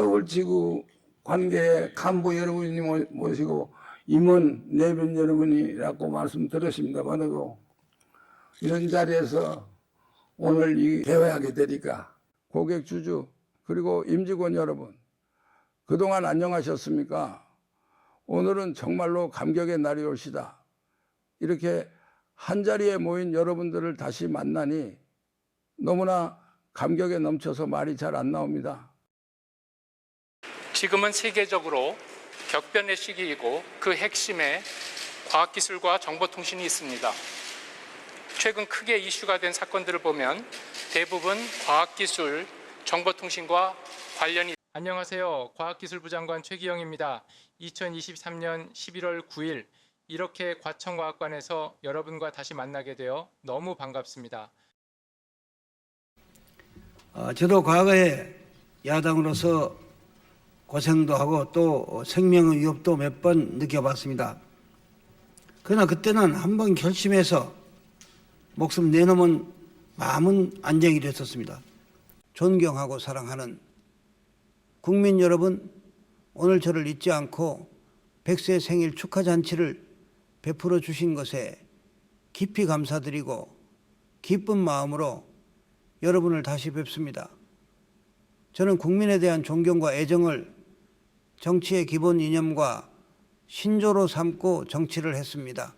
서울지구 관계 간부 여러분이 모- 모시고 임원 내변 여러분이라고 말씀 들으십니다만도 이런 자리에서 오늘 이 대화하게 되니까 고객 주주 그리고 임직원 여러분 그동안 안녕하셨습니까? 오늘은 정말로 감격의 날이 올시다. 이렇게 한 자리에 모인 여러분들을 다시 만나니 너무나 감격에 넘쳐서 말이 잘 안 나옵니다. 지금은 세계적으로 격변의 시기이고 그 핵심에 과학기술과 정보통신이 있습니다. 최근 크게 이슈가 된 사건들을 보면 대부분 과학기술, 정보통신과 관련이 안녕하세요. 과학기술부 장관 최기영입니다. 2023년 11월 9일 이렇게 과천과학관에서 여러분과 다시 만나게 되어 너무 반갑습니다. 어, 저도 과거에 야당으로서 고생도 하고 또 생명의 위협도 몇 번 느껴봤습니다. 그러나 그때는 한 번 결심해서 목숨 내놓으면 마음은 안정이 됐었습니다. 존경하고 사랑하는 국민 여러분, 오늘 저를 잊지 않고 백세 생일 축하 잔치를 베풀어 주신 것에 깊이 감사드리고 기쁜 마음으로 여러분을 다시 뵙습니다. 저는 국민에 대한 존경과 애정을 정치의 기본 이념과 신조로 삼고 정치를 했습니다.